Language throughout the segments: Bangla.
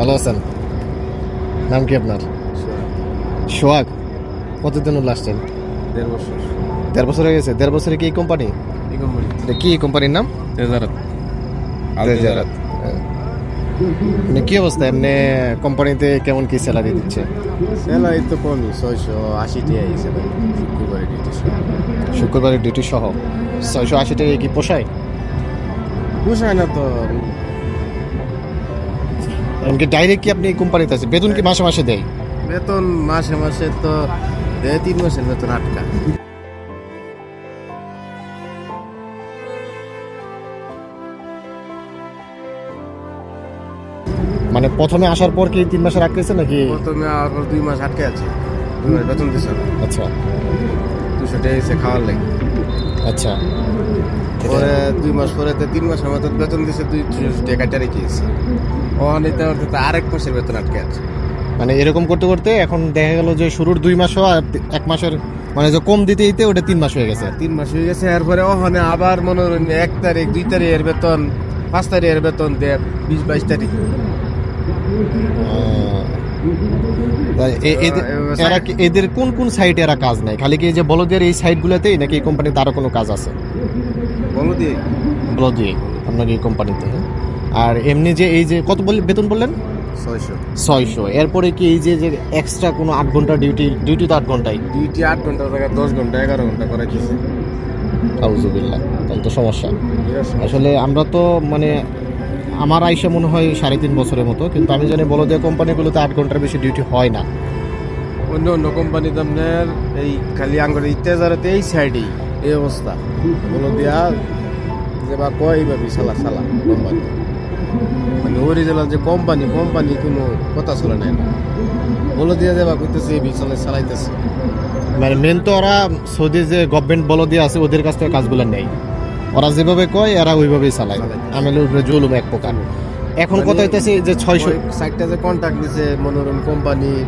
ভালো আছেন? নাম কি আপনার? সোহাগ। কতদিন হলো আসছেন দেড় বছর। দেড় বছর হয়ে গেছে। দেড় বছরে কি কোম্পানি কি কোম্পানির নাম? তেজারত। তেজারাত। মানে কি অবস্থা? এমনি কোম্পানিতে কেমন কি স্যালারি দিচ্ছে? স্যালারি তো কমই ছয়শো আশি টাকা হিসেবে শুক্রবারে ডিউটি সহ। শুক্রবারের ডিউটি সহ। ছয়শো আশি টাকা কি পোষায়? পোষায় না তো। এমনকি ডাইরেক্ট কি আপনি কোম্পানিতে আছে বেতন কি মাসে মাসে দেয়? বেতন মাসে মাসে তো দেয় তিন মাসের বেতন আটকা। মানে প্রথমে আসার পর কি তিন মাসের আটকেছে নাকি? প্রথমে আর দুই মাস আটকে আছে। দুই মাস বেতন দিছে। আচ্ছা। দুশো টাকা খাওয়ার লাগে। আচ্ছা। পরে দুই মাস পরে তো তিন মাসের মতো বেতন দিছে দুই টাকা রেখেছে ও নিতে করতে আরেক মাসের বেতন আটকে আছে। মানে এরকম করতে করতে এখন দেখা গেল যে শুরুর দুই মাসও আর এক মাসের মানে যে কম দিতে দিতে ওটা তিন মাস হয়ে গেছে। তিন মাস হয়ে গেছে এরপরে ওখানে আবার মনে এক তারিখ দুই তারিখের বেতন পাঁচ তারিখের বেতন দেয় বিশ বাইশ তারিখ। এরা এদের কোন কোন সাইটে এরা কাজ নেয় খালি কি এই যে বলদের এই সাইটগুলোতেই নাকি এই কোম্পানিতে আরও কোনো কাজ আছে? বলো দিয়ে বলদি আপনার এই কোম্পানিতে হ্যাঁ? আর এমনি যে এই যে কত বল বেতন বললেন? ছয়শো। ছয়শো। এরপরে কি এই যে যে এক্সট্রা কোনো আট ঘণ্টা ডিউটি ডিউটি তো আট ঘন্টাই? ডিউটি আট ঘণ্টা থেকে দশ ঘণ্টা এগারো ঘণ্টা করে দিচ্ছে আউজুবিল্লাহ তাহলে তো সমস্যা। আসলে আমরা তো মানে আমার আইসা মনে হয় সাড়ে তিন বছরের মতো কিন্তু আমি জানি বলো যে কোম্পানিগুলোতে আট ঘণ্টার বেশি ডিউটি হয় না। অন্য অন্য কোম্পানি আপনার এই খালি আঙ্গুর ইত্যাজারাতে এই সাইডেই এই অবস্থা। বলো দিয়া যে বা কয় বা বিশালা সালা কোম্পানি। মানে অরিজিনাল যে কোম্পানি কোম্পানি কোনো কথা চলে নাই না। বলো দিয়া যে বা করতেছে এই বিশালে চালাইতেছে। মানে মেন তো ওরা সৌদি যে গভর্নমেন্ট বলো দিয়ে আছে ওদের কাছ থেকে কাজগুলো নেই ওরা যেভাবে কয় এরা ওইভাবেই চালায়। আমেলের উপরে জুলুম এক প্রকার। এখন মানে- কথা হইতেছে যে ছয়শো সাইডটা যে কন্ট্রাক্ট দিছে মনোরম কোম্পানি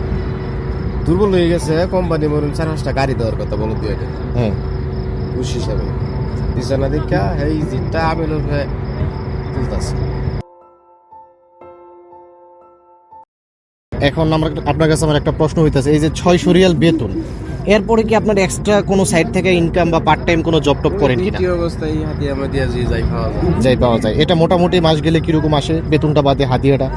দুর্বল হয়ে গেছে কোম্পানি মনোরম চার পাঁচটা গাড়ি দেওয়ার কথা বলো দিয়ে হ্যাঁ। ঘুষ হিসাবে। দিছে না দেখা এই জিটটা আমেল তুলতেছে। এখন আমরা আপনার কাছে আমার একটা প্রশ্ন হইতেছে এই যে ছয়শো রিয়াল বেতন এরপরে কি আপনার এক্সট্রা কোনো সাইড থেকে ইনকাম বা পার্ট টাইম কোনো জব টপ করেন কিনা? অবস্থায় হাতে আমরা দিয়ে যাই পাওয়া যায়। যাই পাওয়া যায়। এটা মোটামুটি মাস গেলে কীরকম আসে? বেতনটা বাদে হাতিয়াটা?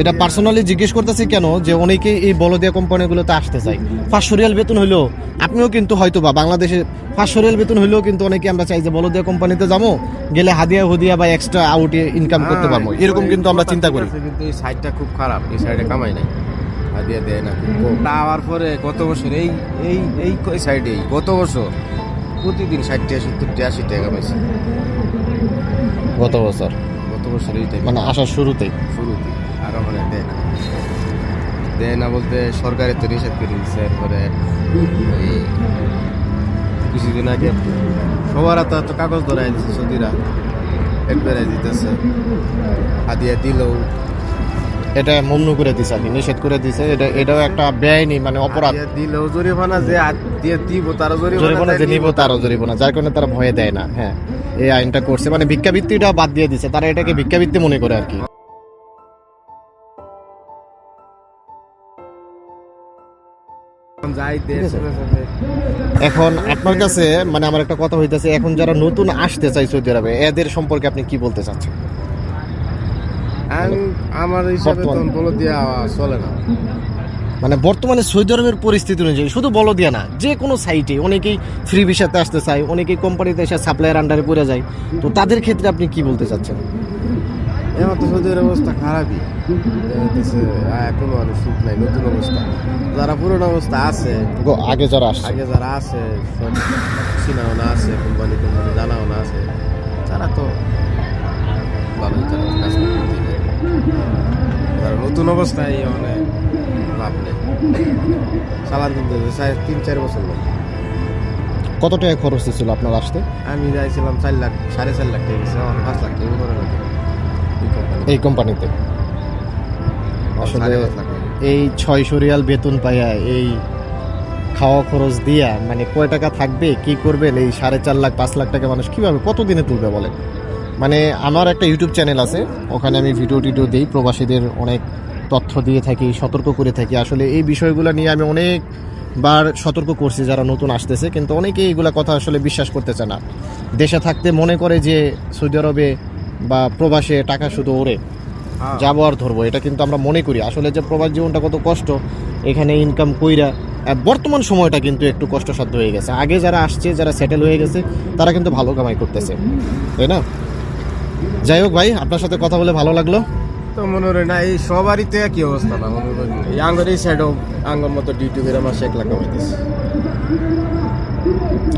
এটা পার্সোনালি জিজ্ঞেস করতেছি কেন যে অনেকে এই বলদিয়া কোম্পানিগুলোতে আসতে চাই পাঁচশো রিয়াল বেতন হলেও আপনিও কিন্তু হয়তো বা বাংলাদেশে পাঁচশো রিয়াল বেতন হলেও কিন্তু অনেকে আমরা চাই যে বলদিয়া কোম্পানিতে যাব গেলে হাদিয়া হুদিয়া বা এক্সট্রা আউটে ইনকাম করতে পারব। এরকম কিন্তু আমরা চিন্তা করি। কিন্তু এই সাইডটা খুব খারাপ এই সাইডে কামাই নাই হাদিয়া দেয় না। আবার পরে গত বছর এই এই এই সাইডেই গত বছর প্রতিদিন ষাট টাকা সত্তর আশি টাকা কামাইছে গত বছর। গত বছর এই মানে আসার শুরুতেই। শুরুতে আর মানে দেয় না। দেয় না বলতে তো নিষেধ করে দিচ্ছে এরপরে ওই কিছুদিন আগে সবার তো এত কাগজ ধরাই দিচ্ছে সৌদিরা দিতেছে। হাদিয়া দিলেও এটা মমনু করে দিছে আর নিষেধ করে দিছে। এটা এটাও একটা বেআইনি মানে অপরাধ। দিলেও জরিমানা যে হাদিয়া দিব তারা জরিমানা যে নিব তারও জরিমানা। যার কারণে তারা ভয়ে দেয় না হ্যাঁ। এই আইনটা করছে। মানে ভিক্ষাবৃত্তিটা বাদ দিয়ে দিছে। তারা এটাকে ভিক্ষাবৃত্তি মনে করে আর কি। এখন আপনার কাছে মানে আমার একটা কথা হইতেছে এখন যারা নতুন আসতে চাই সৌদি আরবে এদের সম্পর্কে আপনি কি বলতে চাচ্ছেন? আমার হিসাবে তো বলে দেওয়া চলে না। মানে বর্তমানে সৌদি আরবের পরিস্থিতি অনুযায়ী শুধু বলো দিয়া না যে কোনো সাইটে অনেকেই ফ্রি ভিসাতে আসতে চায় অনেকেই কোম্পানিতে এসে সাপ্লাইয়ের আন্ডারে পড়ে যায়। তো তাদের ক্ষেত্রে আপনি কি বলতে চাচ্ছেন? এবার তো সৌদির অবস্থা খারাপই। কোনো মানুষ সুখ নাই নতুন অবস্থা। যারা পুরনো অবস্থা আছে আগে যারা আসছে। আগে যারা আছে সব চিনাও না আছে কোম্পানি কোম্পানি জানাও না আছে তারা তো ভালো তারা কাজ করতে যারা নতুন অবস্থায় অনেক লাভ নেই। চালান কিনতে তিন চার বছর লাগে। কত টাকা খরচ ছিল আপনার আসতে? আমি যাইছিলাম চার লাখ সাড়ে চার লাখ টাকা গেছে আমার পাঁচ লাখ টাকা করে এই কোম্পানিতে আসলে। এই ছয়শো রিয়াল বেতন পাইয়া এই খাওয়া খরচ দিয়া মানে কয় টাকা থাকবে কি করবেন এই সাড়ে চার লাখ পাঁচ লাখ টাকা মানুষ কীভাবে কতদিনে তুলবে বলেন মানে আমার একটা ইউটিউব চ্যানেল আছে ওখানে আমি ভিডিও টিডিও দিই প্রবাসীদের অনেক তথ্য দিয়ে থাকি সতর্ক করে থাকি। আসলে এই বিষয়গুলো নিয়ে আমি অনেকবার সতর্ক করছি যারা নতুন আসতেছে কিন্তু অনেকেই এইগুলা কথা আসলে বিশ্বাস করতে চায় না। দেশে থাকতে মনে করে যে সৌদি আরবে বা প্রবাসে টাকা শুধু ওরে হ্যাঁ। যাব আর ধরবো এটা কিন্তু আমরা মনে করি। আসলে যে প্রবাস জীবনটা কত কষ্ট এখানে ইনকাম কইরা বর্তমান সময়টা কিন্তু একটু কষ্টসাধ্য হয়ে গেছে। আগে যারা আসছে যারা সেটেল হয়ে গেছে তারা কিন্তু ভালো কামাই করতেছে। তাই না? যাই হোক ভাই আপনার সাথে কথা বলে ভালো লাগল। তো মনে হয় না এই সবারই তো একই অবস্থা না মনে করেন এই আঙ্গর মতো ডিউটি করে মাসে এক লাখ কামাইতেছে।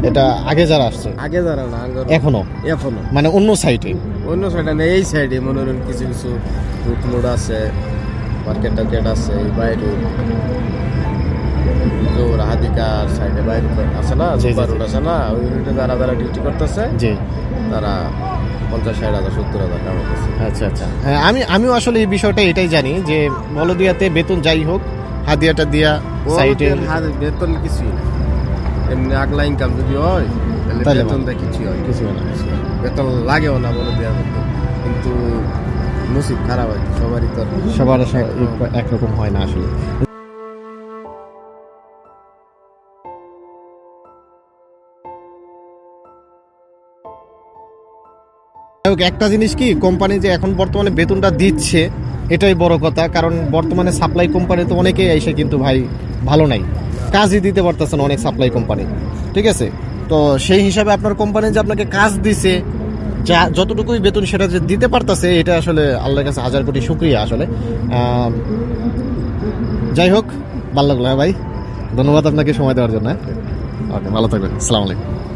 এটা আগে যারা আসছে? আগে যারা না এখনও? এখনও। মানে অন্য সাইটে অন্য সাইডে না এই সাইডে মনে করেন কিছু কিছু রুট মোড আছে মার্কেট টার্কেট আছে এই বাইরে জোর হাদিকার সাইডে বাইরে আছে না সুপার রোড আছে না ওই রুটে যারা যারা ডিউটি করতেছে জি। তারা পঞ্চাশ ষাট হাজার সত্তর হাজার কামাইতেছে। আচ্ছা আচ্ছা। হ্যাঁ, আমি আমিও আসলে এই বিষয়টা এটাই জানি যে বলদিয়াতে বেতন যাই হোক হাদিয়াটা দিয়া সাইডে বেতন কিছুই না। এমনি আগলা ইনকাম যদি হয় তাহলে তাহলে বেতনটা কিছুই হয় কিছু না বেতন লাগেও না বলে দেওয়ার মধ্যে কিন্তু নসিব খারাপ হয় সবারই তো সবার একরকম হয় না আসলে। একটা জিনিস কি কোম্পানি যে এখন বর্তমানে বেতনটা দিচ্ছে এটাই বড় কথা। কারণ বর্তমানে সাপ্লাই কোম্পানি তো অনেকেই এসে কিন্তু ভাই ভালো নাই। কাজই দিতে পারতেছে না অনেক সাপ্লাই কোম্পানি ঠিক আছে? তো সেই হিসাবে আপনার কোম্পানি যে আপনাকে কাজ দিছে, যা যতটুকুই বেতন সেটা যে দিতে পারতেছে, এটা আসলে আল্লাহর কাছে হাজার কোটি শুক্রিয়া আসলে। যাই হোক, ভালো লাগল হ্যাঁ ভাই? ধন্যবাদ আপনাকে সময় দেওয়ার জন্য হ্যাঁ? ওকে, ভালো থাকবেন। আসসালামু আলাইকুম।